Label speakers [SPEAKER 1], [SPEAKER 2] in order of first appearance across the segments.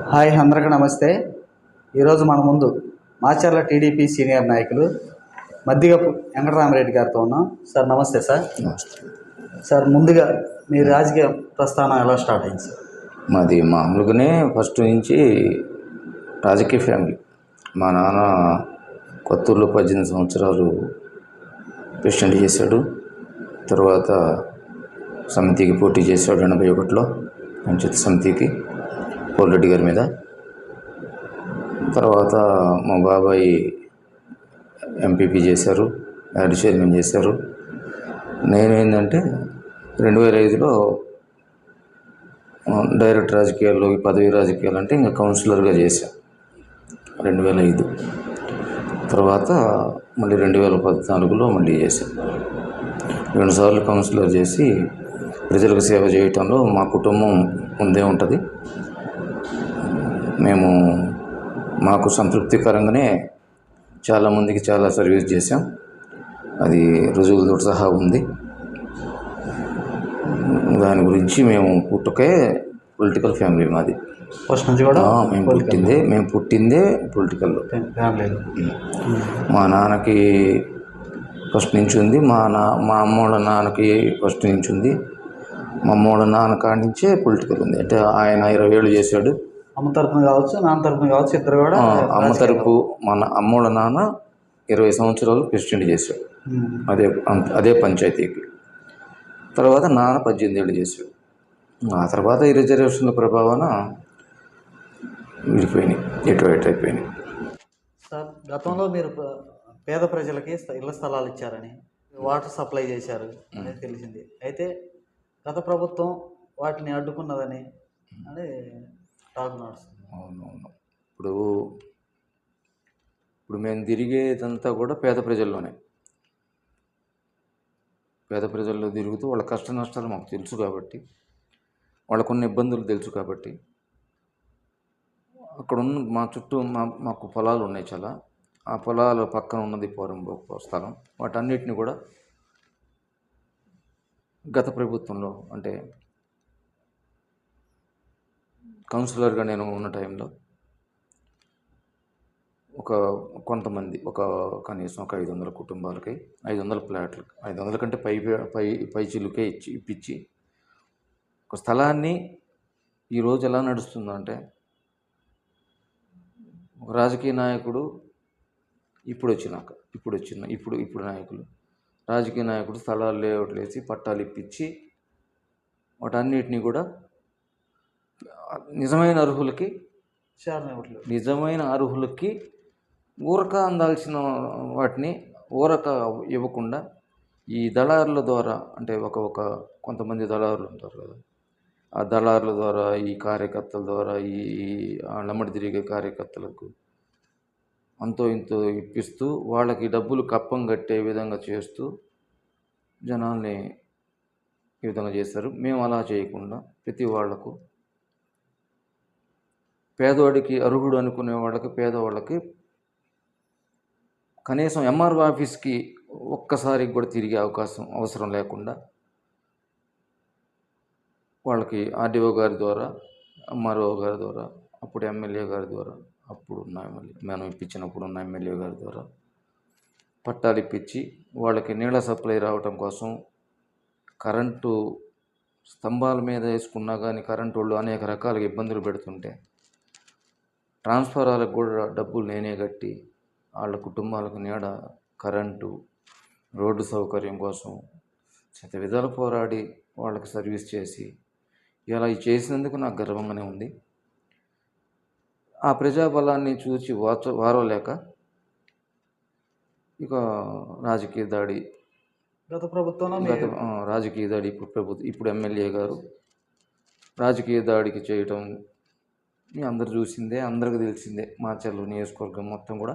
[SPEAKER 1] Hi అందరికీ నమస్తే. ఈరోజు మన ముందు మాచర్ల టీడీపీ సీనియర్ నాయకులు మద్దిగపు వెంకటరామరెడ్డి గారితో ఉన్నాం. సార్ నమస్తే సార్. సార్ ముందుగా మీ రాజకీయ ప్రస్థానం ఎలా స్టార్ట్ అయింది సార్?
[SPEAKER 2] మాది మామూలుగానే ఫస్ట్ నుంచి రాజకీయ ఫ్యామిలీ. మా నాన్న కొత్తూరులో పద్దెనిమిది సంవత్సరాలు ప్రెసిడెంట్ చేశాడు. తర్వాత సమితికి పోటీ చేశాడు ఎనభై ఒకటిలో పంచాయతీ సమితికి. కోల్రెడ్డి గారి మీద. తర్వాత మా బాబాయ్ ఎంపీపీ చేశారు యాడ్ చైర్మన్ చేశారు. నేను ఏంటంటే రెండు వేల ఐదులో డైరెక్ట్ రాజకీయాల్లో ఈ పదవి రాజకీయాలు అంటే ఇంకా కౌన్సిలర్గా చేశాను రెండు వేల ఐదు తర్వాత మళ్ళీ రెండు వేల పద్నాలుగులో మళ్ళీ చేశాను రెండుసార్లు కౌన్సిలర్ చేసి ప్రజలకు సేవ చేయటంలో మా కుటుంబం ముందే ఉంటుంది. మేము మాకు సంతృప్తికరంగానే చాలామందికి చాలా సర్వీస్ చేశాం. అది రుజువులతో సహా ఉంది. దాని గురించి మేము పుట్టుకే పొలిటికల్ ఫ్యామిలీ మాది.
[SPEAKER 1] ఫస్ట్ నుంచి కూడా
[SPEAKER 2] మేము పుట్టిందే మేము పుట్టిందే పొలిటికల్లో మా నాన్నకి ఫస్ట్ నుంచి ఉంది మా నా మా అమ్మోళ్ళ నాన్నకి ఫస్ట్ నుంచి ఉంది. మా అమ్మోళ్ళ నాన్న కాడి నుంచే పొలిటికల్ ఉంది. అంటే ఆయన ఇరవై ఏళ్ళు చేశాడు.
[SPEAKER 1] అమ్మ తరపున కావచ్చు నాన్న తరపున కావచ్చు ఇద్దరు కూడా
[SPEAKER 2] అమ్మ తరపు మన అమ్మోళ్ళ నాన్న ఇరవై సంవత్సరాలు ప్రెసిడెంట్ చేశాడు. అదే అదే పంచాయతీకి. తర్వాత నాన్న పద్దెనిమిది ఏళ్ళు చేశాడు. ఆ తర్వాత ఈ రిజర్వేషన్ల ప్రభావాన విడిపోయినాయి ఎటు ఎటు అయిపోయినాయి.
[SPEAKER 1] సార్ గతంలో మీరు పేద ప్రజలకి ఇళ్ళ స్థలాలు ఇచ్చారని వాటర్ సప్లై చేశారు అనేది తెలిసింది. అయితే గత ప్రభుత్వం వాటిని అడ్డుకున్నదని అని
[SPEAKER 2] అవునవును. ఇప్పుడు ఇప్పుడు మేము తిరిగేదంతా కూడా పేద ప్రజల్లోనే. పేద ప్రజల్లో తిరుగుతూ వాళ్ళ కష్ట నష్టాలు మాకు తెలుసు కాబట్టి వాళ్ళకున్న ఇబ్బందులు తెలుసు కాబట్టి అక్కడ ఉన్న మా చుట్టూ మా మాకు పొలాలు ఉన్నాయి చాలా. ఆ పొలాల పక్కన ఉన్నది పోరంబోకు స్థలం. వాటన్నిటిని కూడా గత ప్రభుత్వంలో అంటే కౌన్సిలర్గా నేను ఉన్న టైంలో ఒక కొంతమంది ఒక కనీసం ఒక ఐదు వందల కుటుంబాలకి ఐదు వందల ప్లాట్లు ఐదు వందల కంటే పై పై పై చిలుకే ఇచ్చి ఇప్పించి ఒక స్థలాన్ని ఈరోజు ఎలా నడుస్తుందంటే ఒక రాజకీయ నాయకుడు ఇప్పుడు వచ్చినాక ఇప్పుడు వచ్చిన ఇప్పుడు ఇప్పుడు నాయకులు. రాజకీయ నాయకుడు స్థలాలు లేఅవుట్లు వేసి పట్టాలు ఇప్పించి వాటన్నిటిని కూడా నిజమైన అర్హులకి నిజమైన అర్హులకి ఊరక అందాల్సిన వాటిని ఊరక ఇవ్వకుండా ఈ దళారుల ద్వారా అంటే ఒక ఒక కొంతమంది దళారులు ఉంటారు కదా ఆ దళారుల ద్వారా ఈ కార్యకర్తల ద్వారా ఈ నమ్మడి తిరిగే కార్యకర్తలకు అంతో ఇంతో ఇప్పిస్తూ వాళ్ళకి డబ్బులు కప్పం కట్టే విధంగా చేస్తూ జనాల్ని ఈ విధంగా చేస్తారు. మేము అలా చేయకుండా ప్రతి వాళ్ళకు పేదవాడికి అర్హుడు అనుకునే వాళ్ళకి పేదవాళ్ళకి కనీసం ఎంఆర్ఓ ఆఫీస్కి ఒక్కసారి కూడా తిరిగే అవకాశం అవసరం లేకుండా వాళ్ళకి ఆర్డీఓ గారి ద్వారా ఎంఆర్ఓ గారి ద్వారా అప్పుడు ఎమ్మెల్యే గారి ద్వారా అప్పుడు ఉన్న ఎమ్మెల్యే మనం ఇప్పించినప్పుడు ఉన్న ఎమ్మెల్యే గారి ద్వారా పట్టాలు ఇప్పించి వాళ్ళకి నీళ్ళ సప్లై రావటం కోసం కరెంటు స్తంభాల మీద వేసుకున్నా కానీ కరెంటు వాళ్ళు అనేక రకాలుగా ఇబ్బందులు పెడుతుంటే ట్రాన్స్ఫారాలకు కూడా డబ్బులు నేనే కట్టి వాళ్ళ కుటుంబాలకు నీడ కరెంటు రోడ్డు సౌకర్యం కోసం శత విధాలు పోరాడి వాళ్ళకి సర్వీస్ చేసి ఇలా చేసినందుకు నాకు గర్వంగానే ఉంది. ఆ ప్రజాబలాన్ని చూసి వాచ వారలేక ఇక రాజకీయ దాడి
[SPEAKER 1] గత ప్రభుత్వంలో మీ
[SPEAKER 2] గత రాజకీయ దాడి ఇప్పుడు ప్రభుత్వం ఇప్పుడు ఎమ్మెల్యే గారు రాజకీయ దాడికి చేయటం అందరు చూసిందే అందరికి తెలిసిందే. మాచర్లు నియోజకవర్గం మొత్తం కూడా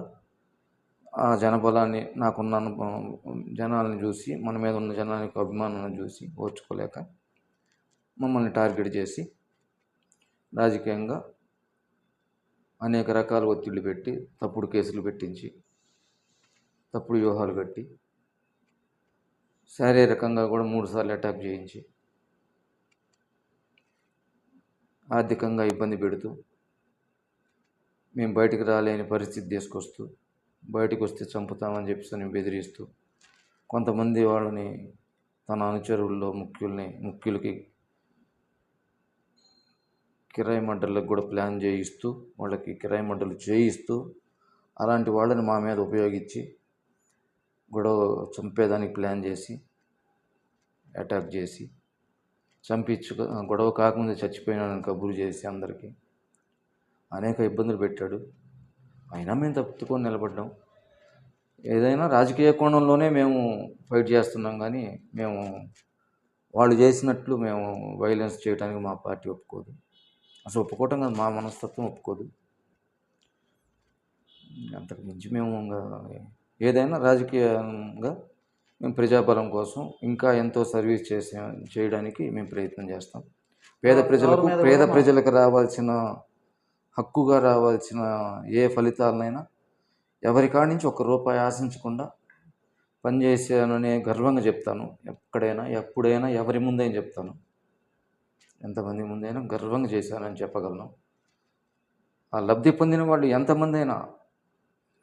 [SPEAKER 2] ఆ జనబలాన్ని నాకున్న అనుభవం జనాలను చూసి మన మీద ఉన్న జనానికి అభిమానాన్ని చూసి ఓర్చుకోలేక మమ్మల్ని టార్గెట్ చేసి రాజకీయంగా అనేక రకాల ఒత్తిళ్ళు పెట్టి తప్పుడు కేసులు పెట్టించి తప్పుడు వ్యూహాలు కట్టి శారీరకంగా కూడా మూడుసార్లు అటాక్ చేయించి ఆర్థికంగా ఇబ్బంది పెడుతూ మేము బయటికి రాలేని పరిస్థితి తీసుకొస్తూ బయటకు వస్తే చంపుతామని చెప్పేసి బెదిరిస్తూ కొంతమంది వాళ్ళని తన అనుచరుల్లో ముఖ్యుల్ని ముఖ్యులకి కిరాయి మంటలకు కూడా ప్లాన్ చేయిస్తూ వాళ్ళకి కిరాయి మంటలు చేయిస్తూ అలాంటి వాళ్ళని మా మీద ఉపయోగించి గొడవ చంపేదానికి ప్లాన్ చేసి అటాక్ చేసి చంపించు గొడవ కాకముందే చచ్చిపోయినానని కబురు చేసి అందరికీ. అనేక ఇబ్బందులు పెట్టాడు. అయినా మేము తప్పుకొని నిలబడ్డాం. ఏదైనా రాజకీయ కోణంలోనే మేము ఫైట్ చేస్తున్నాం కానీ మేము వాళ్ళు చేసినట్లు మేము వైలెన్స్ చేయడానికి మా పార్టీ ఒప్పుకోదు. అసలు ఒప్పుకోవటం కాదు మా మనస్తత్వం ఒప్పుకోదు. అంతకు మించి మేము ఇంకా ఏదైనా రాజకీయంగా మేము ప్రజాబలం కోసం ఇంకా ఎంతో సర్వీస్ చేసే చేయడానికి మేము ప్రయత్నం చేస్తాం. పేద ప్రజలకు పేద ప్రజలకు రావాల్సిన హక్కుగా రావాల్సిన ఏ ఫలితాలనైనా ఎవరి నుంచి ఒక రూపాయి ఆశించకుండా పనిచేసాననే గర్వంగా చెప్తాను. ఎక్కడైనా ఎప్పుడైనా ఎవరి ముందైనా చెప్తాను. ఎంతమంది ముందైనా గర్వంగా చేశానని చెప్పగలను. ఆ లబ్ధి పొందిన వాళ్ళు ఎంతమంది అయినా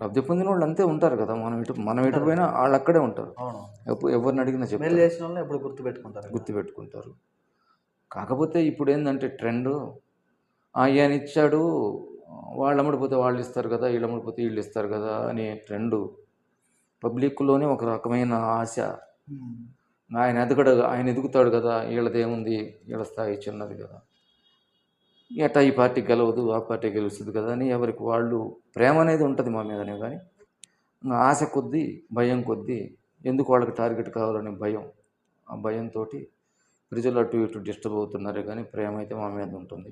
[SPEAKER 2] లబ్ధి పొందిన వాళ్ళు అంతే ఉంటారు కదా. మనం ఇటు మనం ఇటు పోయినా వాళ్ళు అక్కడే ఉంటారు. ఎవరిని అడిగినా
[SPEAKER 1] మేలు
[SPEAKER 2] చెప్తారు
[SPEAKER 1] చేసిన వాళ్ళని ఎప్పుడు గుర్తు పెట్టుకుంటారు
[SPEAKER 2] గుర్తుపెట్టుకుంటారు. కాకపోతే ఇప్పుడు ఏంటంటే ట్రెండ్ ఆయన ఇచ్చాడు వాళ్ళు అమ్ముడిపోతే వాళ్ళు ఇస్తారు కదా వీళ్ళు అమ్ముడిపోతే వీళ్ళు ఇస్తారు కదా అనే ట్రెండ్ పబ్లిక్లోనే ఒక రకమైన ఆశ. ఆయన ఎదగడు ఆయన ఎదుగుతాడు కదా వీళ్ళది ఏముంది వీళ్ళ స్థాయి చిన్నది కదా. ఎట్టా ఈ పార్టీ గెలవదు ఆ పార్టీ గెలుస్తుంది కదా అని ఎవరికి వాళ్ళు ప్రేమ అనేది ఉంటుంది మా మీదనే కానీ ఆశ కొద్దీ భయం కొద్దీ ఎందుకు వాళ్ళకి టార్గెట్ కావాలనే భయం ఆ భయంతో ప్రజలు అటు ఇటు డిస్టర్బ్ అవుతున్నారే కానీ ప్రేమ అయితే మా మీద ఉంటుంది.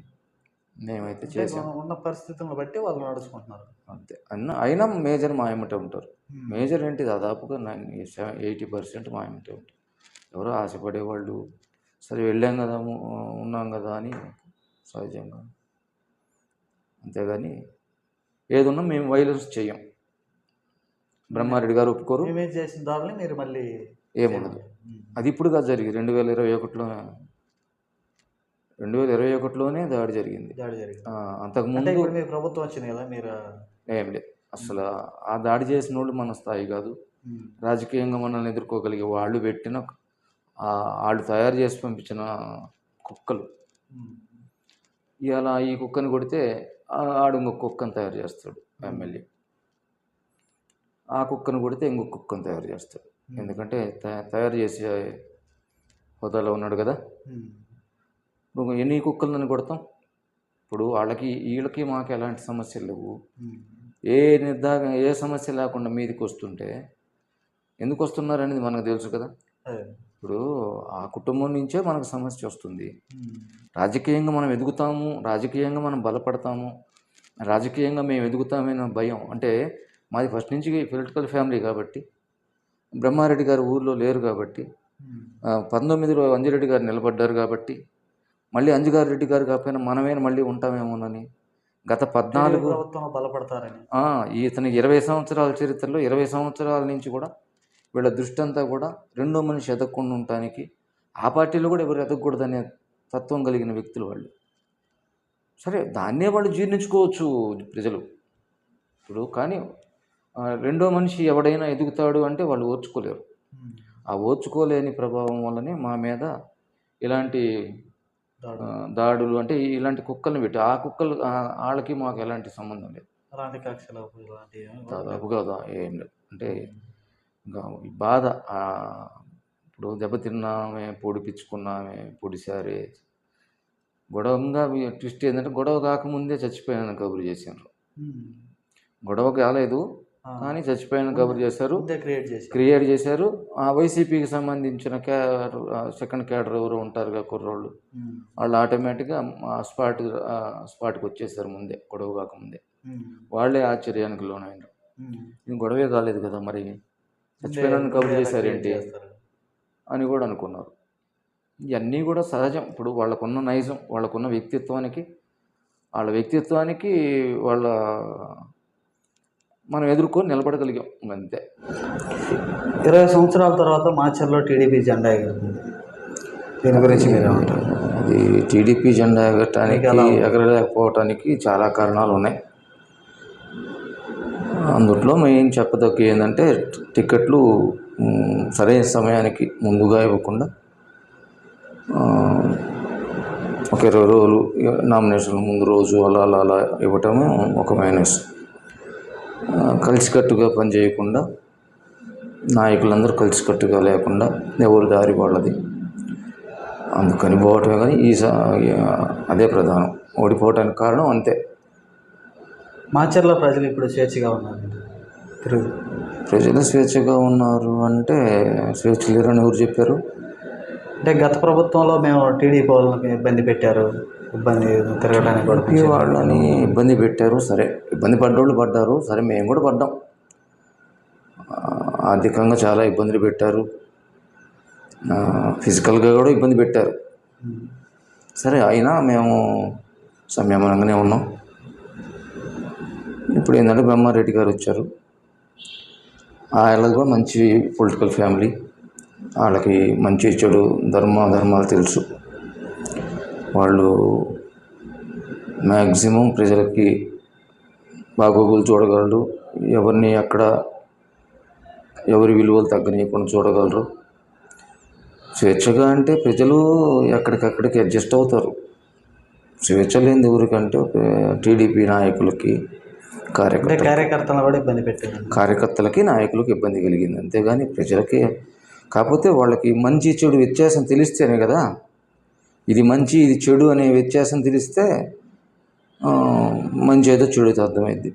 [SPEAKER 2] మేమైతే చేసాం.
[SPEAKER 1] ఉన్న పరిస్థితులను బట్టి వాళ్ళు నడుచుకుంటున్నారు.
[SPEAKER 2] అంతే. అన్న అయినా మేజర్ మా ఏమిటే ఉంటారు. మేజర్ ఏంటి? దాదాపుగా నైన్ ఎయిటీ పర్సెంట్ మా ఏమిటే ఉంటారు. ఎవరో ఆశపడేవాళ్ళు సరే వెళ్ళాం కదా ఉన్నాం కదా అని సహజంగా. అంతేగాని ఏదున్నా మేము వైలెన్స్ చెయ్యం. బ్రహ్మారెడ్డి గారు ఒప్పుకోరు.
[SPEAKER 1] మేమేం చేసిన దానిని మీరు మళ్ళీ
[SPEAKER 2] ఏముండదు. అది ఇప్పుడుగా జరిగింది. రెండు వేల ఇరవై ఒకటిలో రెండు వేల ఇరవై ఒకటిలోనే దాడి జరిగింది.
[SPEAKER 1] దాడి జరిగింది.
[SPEAKER 2] అంతకుముందు
[SPEAKER 1] మీ ప్రభుత్వం వచ్చింది కదా మీరు
[SPEAKER 2] ఏం లేదు. అసలు ఆ దాడి చేసిన వాళ్ళు మన స్థాయి కాదు. రాజకీయంగా మనల్ని ఎదుర్కోగలిగే వాళ్ళు పెట్టిన వాళ్ళు తయారు చేసి పంపించిన కుక్కలు. ఇవాళ ఈ కుక్కని కొడితే ఆడు ఇంకొక కుక్కను తయారు చేస్తాడు ఎమ్మెల్యే. ఆ కుక్కను కొడితే ఇంకొక కుక్కను తయారు చేస్తాడు. ఎందుకంటే తయా- తయారు చేసే హోదాలో ఉన్నాడు కదా. నువ్వు ఎన్ని కుక్కలను కొడతాం? ఇప్పుడు వాళ్ళకి వీళ్ళకి మాకు ఎలాంటి సమస్యలు లేవు. ఏ నిర్ధారణ ఏ సమస్య లేకుండా మీదకి వస్తుంటే ఎందుకు వస్తున్నారు అనేది మనకు తెలుసు కదా. ఇప్పుడు ఆ కుటుంబం నుంచే మనకు సమస్య వస్తుంది. రాజకీయంగా మనం ఎదుగుతాము రాజకీయంగా మనం బలపడతాము రాజకీయంగా మేము ఎదుగుతామనే భయం. అంటే మాది ఫస్ట్ నుంచి పొలిటికల్ ఫ్యామిలీ కాబట్టి బ్రహ్మారెడ్డి గారు ఊర్లో లేరు కాబట్టి పంతొమ్మిదిలో అంజిరెడ్డి గారు నిలబడ్డారు కాబట్టి మళ్ళీ అంజుగారు రెడ్డి గారు కాకపోయినా మనమే మళ్ళీ ఉంటామేమోనని గత పద్నాలుగు
[SPEAKER 1] బలపడతారని.
[SPEAKER 2] ఇతని ఇరవై సంవత్సరాల చరిత్రలో ఇరవై సంవత్సరాల నుంచి కూడా వీళ్ళ దృష్టి అంతా కూడా రెండో మనిషి ఎదగకుండా ఉండటానికి ఆ పార్టీలో కూడా ఎవరు ఎదగకూడదనే తత్వం కలిగిన వ్యక్తులు వాళ్ళు. సరే దాన్నే వాళ్ళు జీర్ణించుకోవచ్చు ప్రజలు. ఇప్పుడు కానీ రెండో మనిషి ఎవడైనా ఎదుగుతాడు అంటే వాళ్ళు ఓర్చుకోలేరు. ఆ ఓర్చుకోలేని ప్రభావం వల్లనే మా మీద ఇలాంటి దాడులు. అంటే ఇలాంటి కుక్కల్ని పెట్టి ఆ కుక్కలు వాళ్ళకి మాకు ఎలాంటి సంబంధం లేదు. దాదాపుగా ఏం లేదు అంటే ఇంకా బాధ ఇప్పుడు దెబ్బతిన్నామే పొడిపించుకున్నామే పొడిసారే. గొడవంగా ట్విస్ట్ ఏంటంటే గొడవ కాకముందే చచ్చిపోయానని కబురు
[SPEAKER 1] ఉమ్,
[SPEAKER 2] గొడవ కాలేదు
[SPEAKER 1] ఆ,
[SPEAKER 2] కానీ చచ్చిపోయానని కబురు చేశారు.
[SPEAKER 1] క్రియేట్
[SPEAKER 2] చేశారు. ఆ వైసీపీకి సంబంధించిన క్యా సెకండ్ క్యాడర్ ఎవరు ఉంటారుగా కుర్రోళ్ళు. వాళ్ళు ఆటోమేటిక్గా ఆ స్పాట్ స్పాట్కి వచ్చేసారు ముందే గొడవ కాకముందే. వాళ్ళే ఆశ్చర్యానికి లోనైనారు. ఇది గొడవే కాలేదు కదా మరి. చచ్చిపోయినాను కబుర్ చేశారేంటి
[SPEAKER 1] create చేస్తారు.
[SPEAKER 2] అని కూడా అనుకున్నారు. ఇవన్నీ కూడా సహజం. ఇప్పుడు వాళ్ళకున్న నైజం వాళ్ళకున్న వ్యక్తిత్వానికి వాళ్ళ వ్యక్తిత్వానికి వాళ్ళ మనం ఎదుర్కొని నిలబడగలిగాం. అంతే
[SPEAKER 1] ఇరవై సంవత్సరాల తర్వాత మాచర్లో టీడీపీ జెండా ఎగురుతుంది. దీని గురించి మీరేమంటారు?
[SPEAKER 2] అది టీడీపీ జెండా ఎగరటానికి? ఎగరలేకపోవటానికి చాలా కారణాలు ఉన్నాయి. అందుట్లో మెయిన్ చెప్పదగ్గ ఏంటంటే టికెట్లు సరైన సమయానికి ముందుగా ఇవ్వకుండా ఒక ఇరవై రోజులు నామినేషన్ ముందు రోజు అలా అలా అలా ఇవ్వటము ఒక మైనస్. కలిసికట్టుగా పనిచేయకుండా నాయకులందరూ కలిసికట్టుగా లేకుండా ఎవరి దారి వాళ్ళది అందుకని పోవటమే కానీ ఈ అదే ప్రధానం. ఓడిపోవటానికి కారణం అంతే.
[SPEAKER 1] మాచర్ల ప్రజలు ఇప్పుడు స్వేచ్ఛగా ఉన్నారు.
[SPEAKER 2] ప్రజలు స్వేచ్ఛగా ఉన్నారు అంటే స్వేచ్ఛ లేరని ఎవరు చెప్పారు?
[SPEAKER 1] అంటే గత ప్రభుత్వంలో మేము టీడీపీ వాళ్ళని ఇబ్బంది పెట్టారు. ఇబ్బంది తిరగడానికి కూడా
[SPEAKER 2] వాళ్ళని ఇబ్బంది పెట్టారు సరే. ఇబ్బంది పడ్డోళ్ళు పడ్డారు. సరే మేము కూడా పడ్డాం. ఆర్థికంగా చాలా ఇబ్బందులు పెట్టారు. ఫిజికల్గా కూడా ఇబ్బంది పెట్టారు. సరే అయినా మేము సంయమనంగానే ఉన్నాం. ఇప్పుడు ఏంటంటే బ్రహ్మారెడ్డి గారు వచ్చారు. వాళ్ళది కూడా మంచి పొలిటికల్ ఫ్యామిలీ. వాళ్ళకి మంచి చెడు ధర్మ ధర్మాలు తెలుసు. వాళ్ళు మ్యాక్సిమం ప్రజలకి బాగోగులు చూడగలరు. ఎవరిని అక్కడ ఎవరి విలువలు తగ్గనీయకుండా చూడగలరు. స్వేచ్ఛగా అంటే ప్రజలు ఎక్కడికక్కడికి అడ్జస్ట్ అవుతారు. స్వేచ్ఛ లేనిది ఎవరికంటే టీడీపీ నాయకులకి కార్యకర్త
[SPEAKER 1] కార్యకర్తలను కూడా ఇబ్బంది పెట్టారు
[SPEAKER 2] కార్యకర్తలకి నాయకులకు ఇబ్బంది కలిగింది. అంతేగాని ప్రజలకి కాకపోతే వాళ్ళకి మంచి చెడు వ్యత్యాసం తెలిస్తేనే కదా. ఇది మంచి ఇది చెడు అనే వ్యత్యాసం తెలిస్తే మంచి ఏదో చెడు ఏదో అర్థమైంది.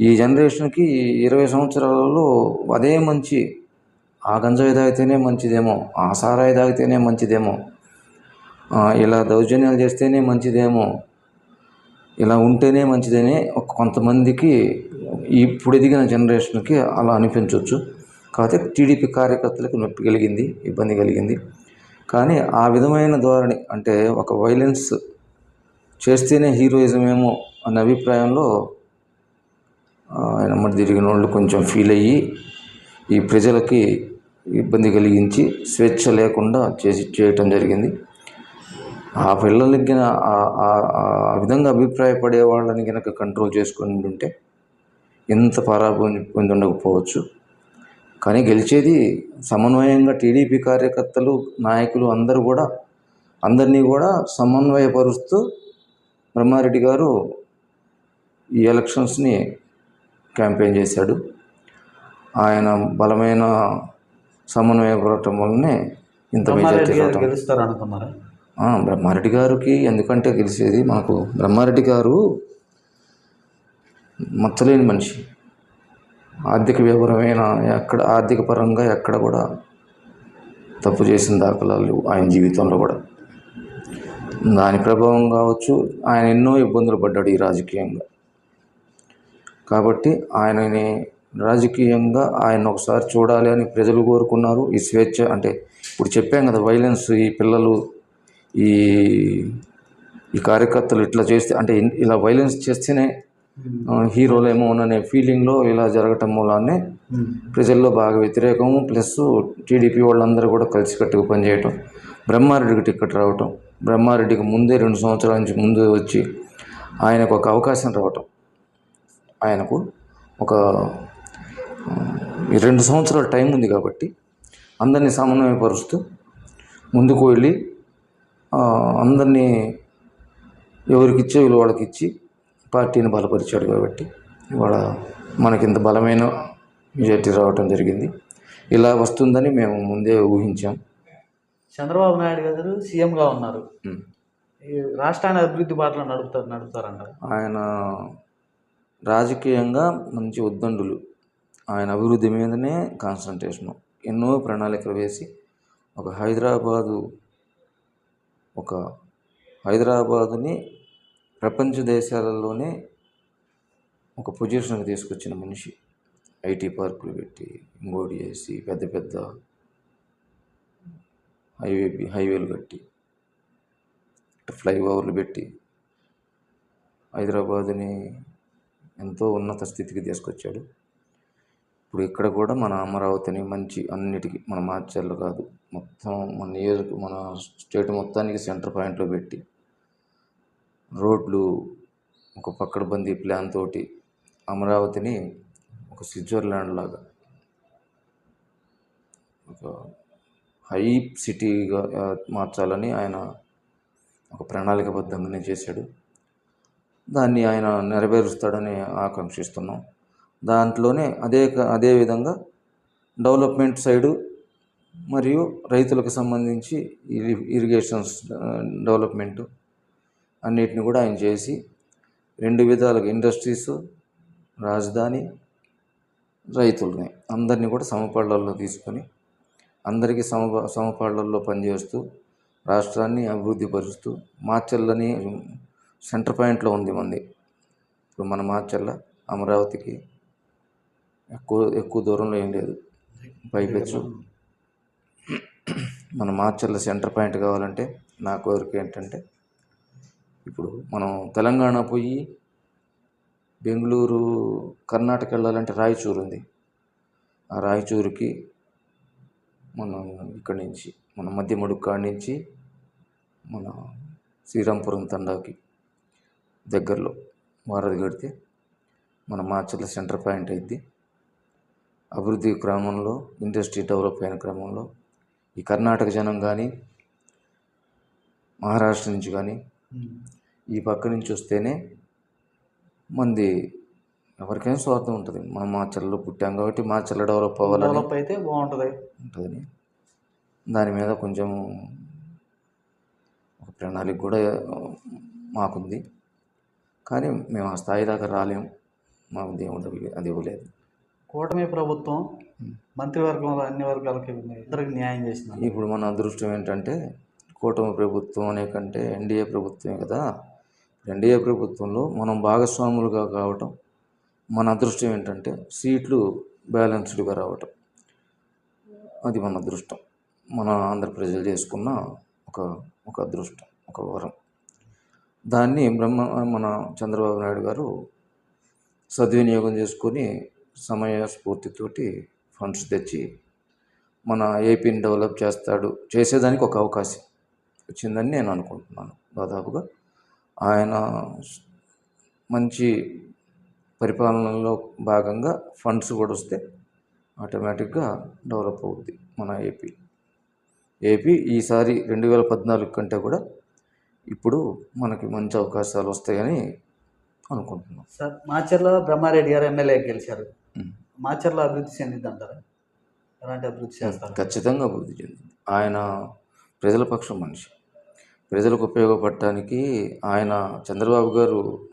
[SPEAKER 2] ఈ జనరేషన్కి ఇరవై సంవత్సరాలలో అదే మంచి ఆ గంజాయి తాగితేనే మంచిదేమో ఆ సారాయి తాగితేనే మంచిదేమో ఇలా దౌర్జన్యాలు చేస్తేనే మంచిదేమో ఇలా ఉంటేనే మంచిదని ఒక కొంతమందికి ఇప్పుడు ఎదిగిన జనరేషన్కి అలా అనిపించవచ్చు కాకపోతే టీడీపీ కార్యకర్తలకు నొప్పి కలిగింది ఇబ్బంది కలిగింది. కానీ ఆ విధమైన ధోరణి అంటే ఒక వైలెన్స్ చేస్తేనే హీరోయిజం ఏమో అనే అభిప్రాయంలో ఆయన మరి తిరిగిన వాళ్ళు కొంచెం ఫీల్ అయ్యి ఈ ప్రజలకి ఇబ్బంది కలిగించి స్వేచ్ఛ లేకుండా చేసి చేయటం జరిగింది. ఆ పిల్లలకి గిన ఆ- విధంగా అభిప్రాయపడే వాళ్ళని కనుక కంట్రోల్ చేసుకొని ఉంటే ఎంత పరాభవం పొంది ఉండకపోవచ్చు. కానీ గెలిచేది సమన్వయంగా టీడీపీ కార్యకర్తలు నాయకులు అందరూ కూడా అందరినీ కూడా సమన్వయపరుస్తూ బ్రహ్మారెడ్డి గారు ఈ ఎలక్షన్స్ని క్యాంపెయిన్ చేశాడు. ఆయన బలమైన సమన్వయపడటం వల్లనే ఇంత మెజార్టీ
[SPEAKER 1] బ్రహ్మారెడ్డి
[SPEAKER 2] గారికి ఎందుకంటే గెలిచేది మాకు బ్రహ్మారెడ్డి గారు మచ్చలేని మనిషి. ఆర్థిక వివరమైన ఎక్కడ ఆర్థిక పరంగా ఎక్కడ కూడా తప్పు చేసిన దాఖలాలు ఆయన జీవితంలో కూడా దాని ప్రభావం కావచ్చు. ఆయన ఎన్నో ఇబ్బందులు పడ్డాడు ఈ రాజకీయంగా. కాబట్టి ఆయనని రాజకీయంగా ఆయన ఒకసారి చూడాలి అని ప్రజలు కోరుకున్నారు. ఈ స్వేచ్ఛ అంటే ఇప్పుడు చెప్పాం కదా వైలెన్స్ ఈ పిల్లలు ఈ ఈ కార్యకర్తలు ఇట్లా చేస్తే అంటే ఇలా వైలెన్స్ చేస్తేనే ఆ, హీరోలేమో అనే ఫీలింగ్లో ఇలా జరగటం మూలానే
[SPEAKER 1] ఉమ్.
[SPEAKER 2] ప్రజల్లో బాగా వ్యతిరేకము. ప్లస్ టీడీపీ వాళ్ళందరూ కూడా కలిసికట్టుగా పనిచేయటం బ్రహ్మారెడ్డికి టికెట్ రావటం బ్రహ్మారెడ్డికి ముందే రెండు సంవత్సరాల నుంచి ముందు వచ్చి ఆయనకు ఒక అవకాశం రావటం. ఆయనకు ఒక రెండు సంవత్సరాల టైం ఉంది కాబట్టి అందరినీ సమన్వయపరుస్తూ ముందుకు వెళ్ళి అందరినీ ఎవరికి ఇచ్చే వీళ్ళు వాళ్ళకి ఇచ్చి పార్టీని బలపరిచాడు కాబట్టి ఇవాళ మనకి ఇంత బలమైన మెజార్టీ రావటం జరిగింది. ఇలా వస్తుందని మేము ముందే ఊహించాం.
[SPEAKER 1] చంద్రబాబు నాయుడు గారు సీఎంగా ఉన్నారు. ఈ రాష్ట్రాన్ని అభివృద్ధి బాటలో నడుపుతారు నడుపుతారంట.
[SPEAKER 2] ఆయన రాజకీయంగా మంచి ఉద్దండులు. ఆయన అభివృద్ధి మీదనే కాన్సన్ట్రేషను ఎన్నో ప్రణాళికలు వేసి ఒక హైదరాబాదు ఒక హైదరాబాదుని ప్రపంచ దేశాలలోనే ఒక పొజిషన్కి తీసుకొచ్చిన మనిషి. ఐటీ పార్కులు పెట్టి ఇంకోటి చేసి పెద్ద పెద్ద హైవే హైవేలు కట్టి ఫ్లైఓవర్లు పెట్టి హైదరాబాదుని ఎంతో ఉన్నత స్థితికి తీసుకొచ్చాడు. ఇప్పుడు ఇక్కడ కూడా మన అమరావతిని మంచి అన్నిటికీ మన మార్చర్లు కాదు మొత్తం మన నియోజక మన స్టేట్ మొత్తానికి సెంటర్ పాయింట్లో పెట్టి రోడ్లు ఒక పక్కడబందీ ప్లాన్ తోటి అమరావతిని ఒక స్విట్జర్లాండ్ లాగా ఒక హైప్ సిటీగా మార్చాలని ఆయన ఒక ప్రణాళికబద్ధంగానే చేశాడు. దాన్ని ఆయన నెరవేరుస్తాడని ఆకాంక్షిస్తున్నాం. దాంట్లోనే అదే క- అదే విధంగా డెవలప్మెంట్ సైడు మరియు రైతులకు సంబంధించి ఇరిగేషన్స్ డెవలప్మెంట్ అన్నిటిని కూడా ఆయన చేసి రెండు విధాలుగా ఇండస్ట్రీస్ రాజధాని రైతుల్ని అందరినీ కూడా సమపాళ్ళలో తీసుకొని అందరికీ సమ సమపాళ్ళలో పనిచేస్తూ రాష్ట్రాన్ని అభివృద్ధి పరుస్తూ మాచర్లని సెంటర్ పాయింట్లో ఉంది మంది. ఇప్పుడు మన మాచెల్ల అమరావతికి ఎక్కువ ఎక్కువ దూరంలో ఏం లేదు. పైపెచ్చు. మన మార్చర్ల సెంటర్ పాయింట్ కావాలంటే నా కోరిక ఏంటంటే ఇప్పుడు మనం తెలంగాణ పోయి బెంగళూరు కర్ణాటక వెళ్ళాలంటే రాయచూరు ఉంది ఆ రాయచూరుకి మనం ఇక్కడి నుంచి మన మధ్య మడుగు కాడి నుంచి మన శ్రీరాంపురం తండాకి దగ్గరలో వారధి కడితే మన మార్చర్ల సెంటర్ పాయింట్ అయింది అభివృద్ధి క్రమంలో ఇండస్ట్రీ డెవలప్ అయిన క్రమంలో ఈ కర్ణాటక జనం కానీ మహారాష్ట్ర నుంచి కానీ ఈ పక్క నుంచి వస్తేనే మంది ఎవరికైనా స్వార్థం ఉంటుంది. మనం మాచర్లలో పుట్టాం కాబట్టి మాచర్ల డెవలప్ అవ్వాలని
[SPEAKER 1] డెవలప్ అయితే బాగుంటుంది.
[SPEAKER 2] ఉంటుందని దాని మీద కొంచెం ఒక ప్రణాళిక కూడా మాకుంది. కానీ మేము ఆ స్థాయి దాకా రాలేము మాకు దేవుడు అది- అది ఇవ్వలేదు.
[SPEAKER 1] కూటమి ప్రభుత్వం మంత్రివర్గంలో అన్ని వర్గాలకి ఇద్దరికి న్యాయం చేసింది.
[SPEAKER 2] ఇప్పుడు మన అదృష్టం ఏంటంటే కూటమి ప్రభుత్వం అనే కంటే ఎన్డీఏ ప్రభుత్వమే కదా. ఎన్డీఏ ప్రభుత్వంలో మనం భాగస్వాములుగా కావటం మన అదృష్టం ఏంటంటే సీట్లు బ్యాలెన్స్డ్గా రావటం. అది మన అదృష్టం. మన ఆంధ్రప్రజలు చేసుకున్న ఒక ఒక అదృష్టం ఒక వరం. దాన్ని బ్రహ్మ మన చంద్రబాబు నాయుడు గారు సద్వినియోగం చేసుకొని సమయ స్ఫూర్తితోటి ఫండ్స్ తెచ్చి మన ఏపీని డెవలప్ చేస్తాడు చేసేదానికి ఒక అవకాశం వచ్చిందని నేను అనుకుంటున్నాను. దాదాపుగా ఆయన మంచి పరిపాలనలో భాగంగా ఫండ్స్ కూడా వస్తే ఆటోమేటిక్గా డెవలప్ అవుద్ది మన ఏపీ. ఏపీ ఈసారి రెండు వేల పద్నాలుగు కంటే కూడా ఇప్పుడు మనకి మంచి అవకాశాలు వస్తాయని అనుకుంటున్నాం.
[SPEAKER 1] సార్ మాచర్ల బ్రహ్మారెడ్డి గారు ఎమ్మెల్యే గెలిచారు. మాచర్ల అభివృద్ధి చెందింది అంటారా ఎలాంటి అభివృద్ధి చేస్తారు?
[SPEAKER 2] ఖచ్చితంగా అభివృద్ధి చెందింది. ఆయన ప్రజల పక్షం మనిషి. ప్రజలకు ఉపయోగపడటానికి ఆయన చంద్రబాబు గారు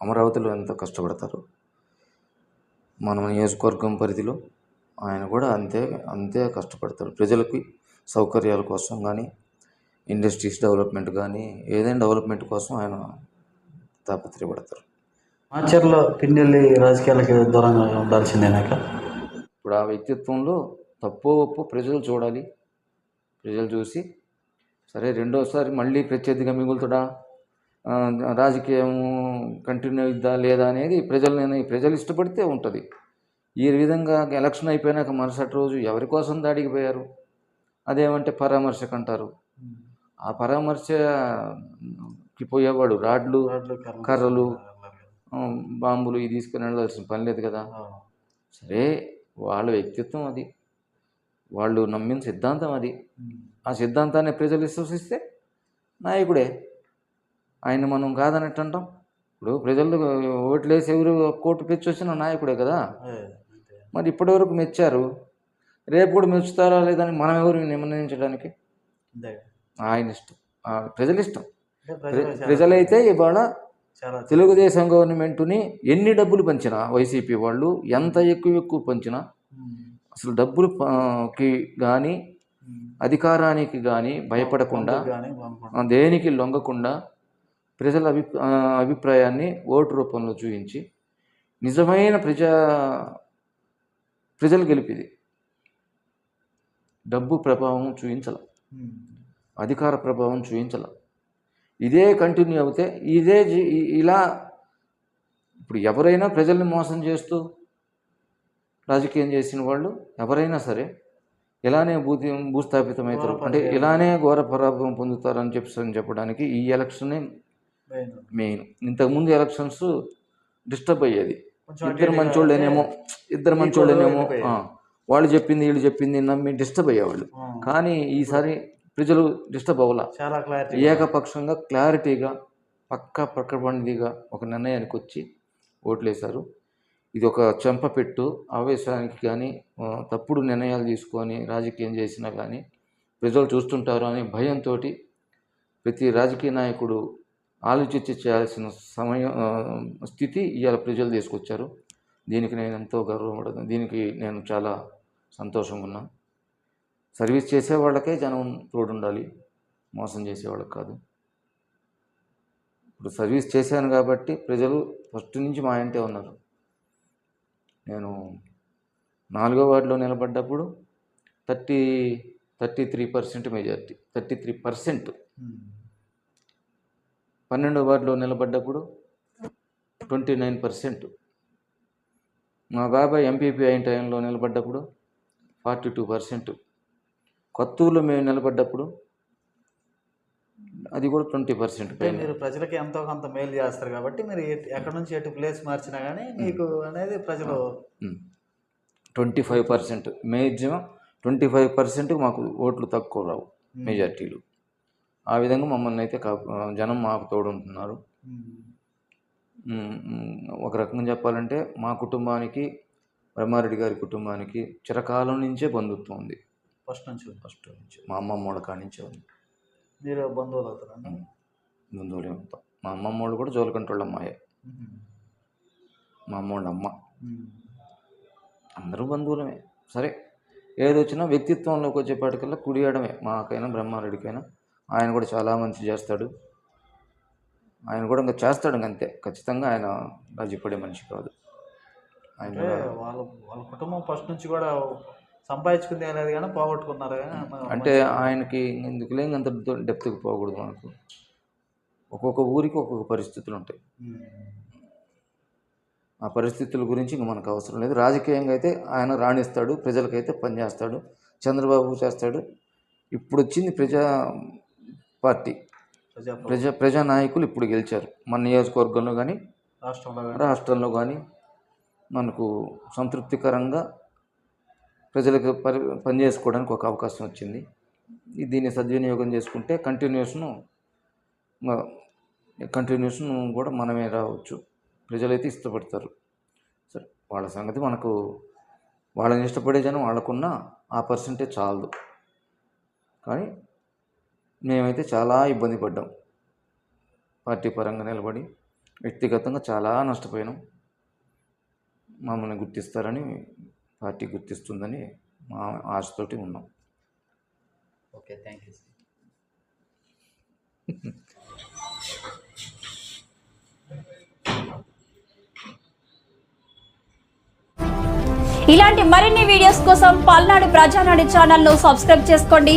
[SPEAKER 2] అమరావతిలో ఎంత కష్టపడతారు మన నియోజకవర్గం పరిధిలో ఆయన కూడా అంతే అంతే కష్టపడతారు ప్రజలకి సౌకర్యాల కోసం కానీ ఇండస్ట్రీస్ డెవలప్మెంట్ కానీ ఏదైనా డెవలప్మెంట్ కోసం ఆయన తాపత్రయపడతారు.
[SPEAKER 1] మాచర్ల పిన్నెల్లి రాజకీయాలకి దూరంగా ఉండాల్సిందేనాక
[SPEAKER 2] ఇప్పుడు ఆ వ్యక్తిత్వంలో తప్పు ఒప్పు ప్రజలు చూడాలి. ప్రజలు చూసి సరే రెండోసారి మళ్ళీ ప్రత్యర్థిగా మిగులుతుడా రాజకీయం కంటిన్యూ అయిద్దా లేదా అనేది ప్రజలు ప్రజలు ఇష్టపడితే ఉంటుంది. ఈ విధంగా ఎలక్షన్ అయిపోయినాక మరుసటి రోజు ఎవరి కోసం దాడికి పోయారు? అదేమంటే పరామర్శకు అంటారు ఆ పరామర్శకి పోయేవాడు రాడ్లు కర్రలు బాంబులు ఇవి తీసుకుని వెళ్ళాల్సిన పని లేదు కదా. సరే వాళ్ళ వ్యక్తిత్వం అది. వాళ్ళు నమ్మిన సిద్ధాంతం అది. ఆ సిద్ధాంతాన్ని ప్రజలు విశ్వసిస్తే నాయకుడే. ఆయన మనం కాదన్నట్టు అంటాం. ఇప్పుడు ప్రజలు ఓట్లు వేసి ఎవరు కోటు పెంచి వచ్చిన నాయకుడే కదా. మరి ఇప్పటివరకు మెచ్చారు. రేపు కూడా మెచ్చుతారా లేదని మనం ఎవరు నిర్ణయించడానికి? ఆయన ఇష్టం. ప్రజల ఇష్టం. ప్ర- ప్రజలైతే ఇవాళ తెలుగుదేశం గవర్నమెంట్ని ఎన్ని డబ్బులు పంచినా వైసీపీ వాళ్ళు ఎంత ఎక్కువ ఎక్కువ పంచినా అసలు డబ్బులు ప- కి కానీ అధికారానికి కానీ భయపడకుండా దేనికి లొంగకుండా ప్రజల అభి అభిప్రాయాన్ని ఓటు రూపంలో చూపించి నిజమైన ప్రజా ప్రజలు గెలిపిది. డబ్బు ప్రభావం చూపించాల అధికార ప్రభావం చూపించాల ఇదే కంటిన్యూ అవుతే ఇదే ఇలా ఇప్పుడు ఎవరైనా ప్రజల్ని మోసం చేస్తూ రాజకీయం చేసిన వాళ్ళు ఎవరైనా సరే ఇలానే భూతి భూస్థాపితమవుతారు అంటే ఇలానే ఘోర పరాభవం పొందుతారని చెప్పి చెప్పడానికి ఈ ఎలక్షనే మెయిన్. ఇంతకుముందు ఎలక్షన్స్ డిస్టర్బ్ అయ్యేది. ఇద్దరు మంచోళ్ళేనేమో ఇద్దరు మంచోళ్ళేనేమో వాళ్ళు చెప్పింది వీళ్ళు చెప్పింది నమ్మి డిస్టర్బ్ అయ్యేవాళ్ళు. కానీ ఈసారి ప్రజలు డిస్టర్బ్ అవ్వాల.
[SPEAKER 1] చాలా క్లారిటీ
[SPEAKER 2] ఏకపక్షంగా క్లారిటీగా పక్క పక్కబండిగా ఒక నిర్ణయానికి వచ్చి ఓట్లేశారు. ఇది ఒక చెంపపెట్టు ఆవేశానికి కానీ తప్పుడు నిర్ణయాలు తీసుకొని రాజకీయం చేసినా కానీ ప్రజలు చూస్తుంటారు అనే భయంతో ప్రతి రాజకీయ నాయకుడు ఆలోచించి చేయాల్సిన సమయం స్థితి ఇవాళ ప్రజలు తీసుకొచ్చారు. దీనికి నేను ఎంతో గర్వపడుతున్నాను దీనికి నేను చాలా సంతోషంగా ఉన్నాను. సర్వీస్ చేసే వాళ్ళకే జనం తోడు ఉండాలి. మోసం చేసే వాళ్ళకి కాదు. ఇప్పుడు సర్వీస్ చేశాను కాబట్టి ప్రజలు ఫస్ట్ నుంచి మా ఇంటే ఉన్నారు. నేను నాలుగో వార్డులో నిలబడ్డప్పుడు thirty thirty three percent majority thirty three percent పన్నెండో వార్డులో నిలబడ్డప్పుడు ట్వంటీ నైన్ పర్సెంట్. మా బాబాయ్ ఎంపీపీ అయిన టైంలో నిలబడ్డప్పుడు ఫార్టీ టూ పర్సెంట్. కొత్తూరులో మేము నిలబడ్డప్పుడు అది కూడా ట్వంటీ పర్సెంట్
[SPEAKER 1] మీరు ప్రజలకి ఎంతో కొంత మేలు చేస్తారు కాబట్టి మీరు ఎక్కడి నుంచి ఎటు ప్లేస్ మార్చినా కానీ మీకు అనేది ప్రజలు
[SPEAKER 2] twenty five percent. Maximum twenty five percent మాకు ఓట్లు తక్కువ రావు మెజార్టీలు. ఆ విధంగా మమ్మల్ని అయితే కా జనం మాకు తోడుంటున్నారు. ఒక రకంగా చెప్పాలంటే మా కుటుంబానికి బ్రహ్మారెడ్డి గారి కుటుంబానికి చిరకాలం నుంచే బంధుత్వం ఉంది.
[SPEAKER 1] ఫస్ట్ నుంచి
[SPEAKER 2] ఫస్ట్ నుంచి. మా అమ్మమ్మ వాళ్ళ కాడి నుంచే ఉంది.
[SPEAKER 1] మీరు బంధువులు అవుతారండి
[SPEAKER 2] బంధువులే మొత్తం మా అమ్మమ్మ వాళ్ళు కూడా జోలకంటోళ్ళ అమ్మాయే. మా అమ్మ. వాళ్ళ అమ్మ అందరూ బంధువులమే. సరే ఏదొచ్చినా వ్యక్తిత్వంలోకి వచ్చేపాటికల్లా కుడియడమే మాకైనా బ్రహ్మారెడ్డికైనా ఆయన కూడా చాలా మంచి చేస్తాడు. ఆయన కూడా ఇంకా చేస్తాడు అంతే. ఖచ్చితంగా ఆయన రాజీపడే మనిషి కాదు. ఆయన
[SPEAKER 1] వాళ్ళ వాళ్ళ కుటుంబం ఫస్ట్ నుంచి కూడా సంపాదించుకుంది లేదు కానీ పోగొట్టుకున్నారు
[SPEAKER 2] అంటే ఆయనకి ఎందుకులే అంత డెప్త్కి పోకూడదు మనకు. ఒక్కొక్క ఊరికి ఒక్కొక్క పరిస్థితులు ఉంటాయి. ఆ పరిస్థితుల గురించి ఇంక మనకు అవసరం లేదు. రాజకీయంగా అయితే ఆయన రాణిస్తాడు ప్రజలకైతే పనిచేస్తాడు. చంద్రబాబు చేస్తాడు. ఇప్పుడు వచ్చింది ప్రజా పార్టీ. ప్రజా ప్రజా నాయకులు ఇప్పుడు గెలిచారు. మన నియోజకవర్గంలో కానీ
[SPEAKER 1] రాష్ట్రంలో కానీ.
[SPEAKER 2] రాష్ట్రంలో కానీ మనకు సంతృప్తికరంగా ప్రజలకు పని పని చేసుకోవడానికి ఒక అవకాశం వచ్చింది. దీన్ని సద్వినియోగం చేసుకుంటే కంటిన్యూస్ను కంటిన్యూషన్ కూడా మనమే రావచ్చు. ప్రజలైతే ఇష్టపడతారు. సరే వాళ్ళ సంగతి మనకు వాళ్ళని ఇష్టపడే జనం వాళ్ళకున్న ఆ పర్సెంటేజ్ చాలదు. కానీ మేమైతే చాలా ఇబ్బంది పడ్డాం. పార్టీ పరంగా నిలబడి వ్యక్తిగతంగా చాలా నష్టపోయినాం. మమ్మల్ని గుర్తిస్తారని పార్టీ గుర్తిస్తుందని మా ఆశతోటి ఉన్నాం.
[SPEAKER 1] ఓకే థ్యాంక్ యూ
[SPEAKER 3] ఇలాంటి మరిన్ని వీడియోస్ కోసం పల్నాడు ప్రజానాడు ఛానల్ను సబ్స్క్రైబ్ చేసుకోండి.